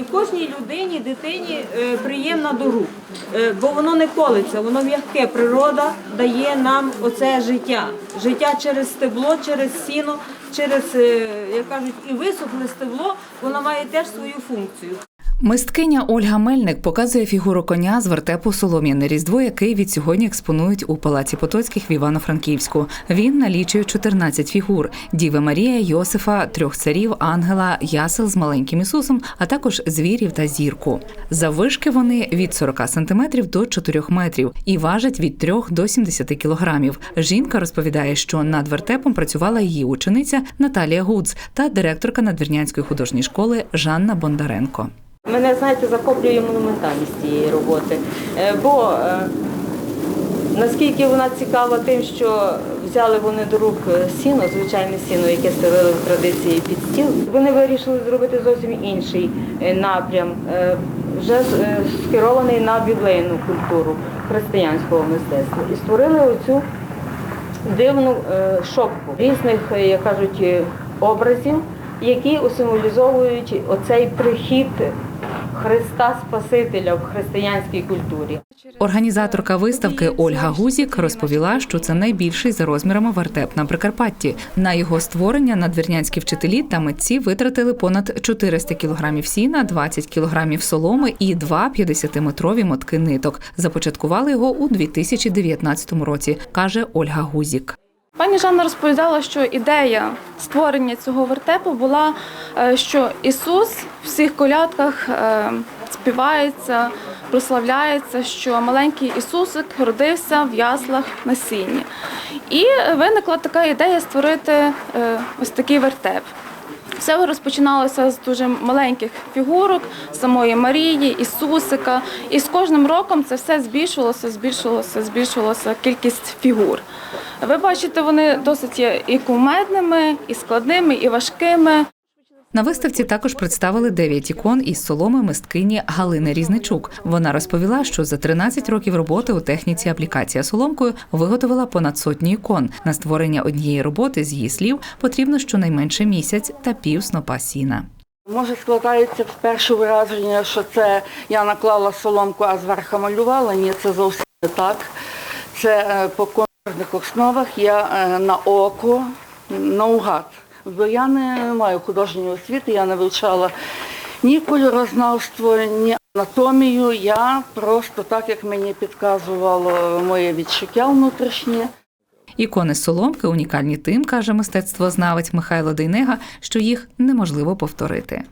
і кожній людині, дитині е, приємна до рук, Е, бо воно не колиться, воно м'яке. Природа дає нам оце життя. Життя через стебло, через сіно, через, е, як кажуть, і висохле стебло, воно має теж свою функцію. Мисткиня Ольга Мельник показує фігуру коня з вертепу Солом'яне Різдво, який від сьогодні експонують у палаці Потоцьких в Івано-Франківську. Він налічує 14 фігур: Діви Марія, Йосифа, трьох царів, ангела, ясел з маленьким Ісусом, а також звірів та зірку. Заввишки вони від 40 сантиметрів до 4 метрів і важать від 3 до 70 кілограмів. Жінка розповідає, що над вертепом працювала її учениця Наталія Гуц та директорка надвірнянської художньої школи Жанна Бондаренко. Мене, знаєте, захоплює монументальність цієї роботи. Е, Бо е, наскільки вона цікава тим, що взяли вони до рук сіно, звичайне сіно, яке ставили в традиції під стіл, вони вирішили зробити зовсім інший е, напрям, вже скерований на біблейну культуру християнського мистецтва. І створили оцю дивну шопку різних, як кажуть, образів, які символізовують оцей прихід Христа Спасителя в християнській культурі. Організаторка виставки Ольга Гузік розповіла, що це найбільший за розмірами вертеп на Прикарпатті. На його створення надвірнянські вчителі та митці витратили понад 400 кілограмів сіна, 20 кілограмів соломи і два 50-метрові мотки ниток. Започаткували його у 2019 році, каже Ольга Гузік. Пані Жанна розповідала, що ідея створення цього вертепу була, е, що Ісус в всіх колядках е, співається, прославляється, що маленький Ісусик родився в яслах на сіні. І виникла така ідея створити е, ось такий вертеп. Все розпочиналося з дуже маленьких фігурок, самої Марії, Ісусика. І з кожним роком це все збільшувалося, збільшувалося, збільшувалося кількість фігур. Ви бачите, вони досить є і кумедними, і складними, і важкими. На виставці також представили 9 ікон із соломи мисткині Галини Різничук. Вона розповіла, що за 13 років роботи у техніці аплікація соломкою виготовила понад сотні ікон. На створення однієї роботи з її слів потрібно щонайменше місяць та пів снопа сіна. Може складається перше враження, що це я наклала соломку, а зверху малювала. Ні, це зовсім не так. Це е, по контурних основах я е, на око, наугад. Бо я не маю художньої освіти, я не вивчала ні кольорознавство, ні анатомію. Я просто так, як мені підказувало моє відчуття внутрішнє. Ікони соломки унікальні тим, каже мистецтвознавець Михайло Дейнега, що їх неможливо повторити.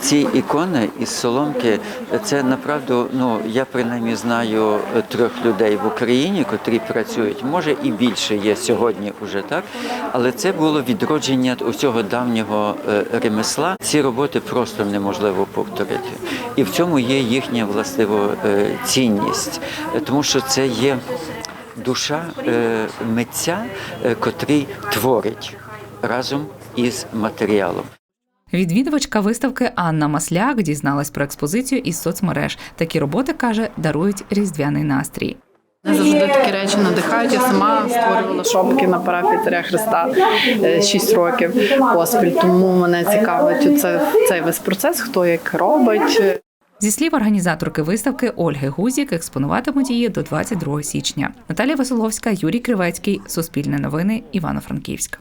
Ці ікони із соломки, це направду, ну я принаймні знаю е, трьох людей в Україні, котрі працюють. Може і більше є сьогодні уже так, але це було відродження усього давнього е, ремесла. Ці роботи просто неможливо повторити. І в цьому є їхня властиво е, цінність, тому що це є душа митця, котрий творить разом із матеріалом. Відвідувачка виставки Анна Масляк дізналась про експозицію із соцмереж. Такі роботи каже, дарують різдвяний настрій. Мене завжди такі речі надихають. Я сама створювала шопки на парафії Царя Христа 6 років поспіль. Тому мене цікавить оце, цей весь процес, хто як робить. Зі слів організаторки виставки Ольги Гузік, експонуватимуть її до 22 січня. Наталія Василовська, Юрій Кривецький, Суспільне новини, Івано-Франківськ.